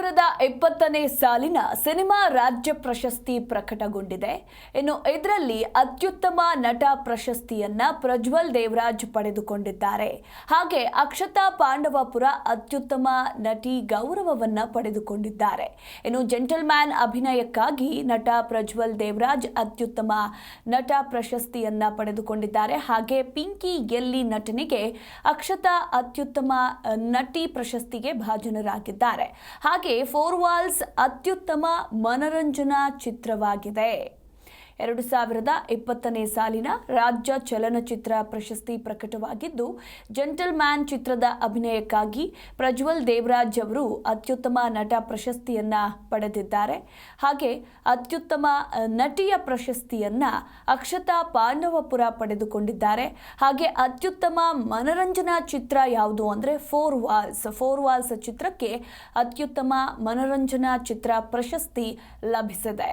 ಸಾವಿರದ ಇಪ್ಪತ್ತನೇ ಸಾಲಿನ ಸಿನಿಮಾ ರಾಜ್ಯ ಪ್ರಶಸ್ತಿ ಪ್ರಕಟಗೊಂಡಿದೆ. ಇನ್ನು ಇದರಲ್ಲಿ ಅತ್ಯುತ್ತಮ ನಟ ಪ್ರಶಸ್ತಿಯನ್ನ ಪ್ರಜ್ವಲ್ ದೇವರಾಜ್ ಪಡೆದುಕೊಂಡಿದ್ದಾರೆ. ಹಾಗೆ ಅಕ್ಷತಾ ಪಾಂಡವಪುರ ಅತ್ಯುತ್ತಮ ನಟಿ ಗೌರವವನ್ನ ಪಡೆದುಕೊಂಡಿದ್ದಾರೆ. ಇನ್ನು ಜೆಂಟಲ್ಮ್ಯಾನ್ ಅಭಿನಯಕ್ಕಾಗಿ ನಟ ಪ್ರಜ್ವಲ್ ದೇವರಾಜ್ ಅತ್ಯುತ್ತಮ ನಟ ಪ್ರಶಸ್ತಿಯನ್ನ ಪಡೆದುಕೊಂಡಿದ್ದಾರೆ. ಹಾಗೆ ಪಿಂಕಿ ಎಲ್ಲಿ ನಟನಿಗೆ ಅಕ್ಷತಾ ಅತ್ಯುತ್ತಮ ನಟಿ ಪ್ರಶಸ್ತಿಗೆ ಭಾಜನರಾಗಿದ್ದಾರೆ. ಹಾಗೆ ಫೋರ್ ವಾಲ್ಸ್ ಅತ್ಯುತ್ತಮ ಮನರಂಜನಾ ಚಿತ್ರವಾಗಿದೆ. ಎರಡು ಸಾವಿರದ ಇಪ್ಪತ್ತನೇ ಸಾಲಿನ ರಾಜ್ಯ ಚಲನಚಿತ್ರ ಪ್ರಶಸ್ತಿ ಪ್ರಕಟವಾಗಿದ್ದು, ಜೆಂಟಲ್ಮ್ಯಾನ್ ಚಿತ್ರದ ಅಭಿನಯಕ್ಕಾಗಿ ಪ್ರಜ್ವಲ್ ದೇವರಾಜ್ ಅವರು ಅತ್ಯುತ್ತಮ ನಟ ಪ್ರಶಸ್ತಿಯನ್ನ ಪಡೆದಿದ್ದಾರೆ. ಹಾಗೆ ಅತ್ಯುತ್ತಮ ನಟಿಯ ಪ್ರಶಸ್ತಿಯನ್ನ ಅಕ್ಷತಾ ಪಾಂಡವಪುರ ಪಡೆದುಕೊಂಡಿದ್ದಾರೆ. ಹಾಗೆ ಅತ್ಯುತ್ತಮ ಮನರಂಜನಾ ಚಿತ್ರ ಯಾವುದು ಅಂದರೆ, ಫೋರ್ ವಾಲ್ಸ್ ಫೋರ್ ವಾಲ್ಸ್ ಚಿತ್ರಕ್ಕೆ ಅತ್ಯುತ್ತಮ ಮನರಂಜನಾ ಚಿತ್ರ ಪ್ರಶಸ್ತಿ ಲಭಿಸಿದೆ.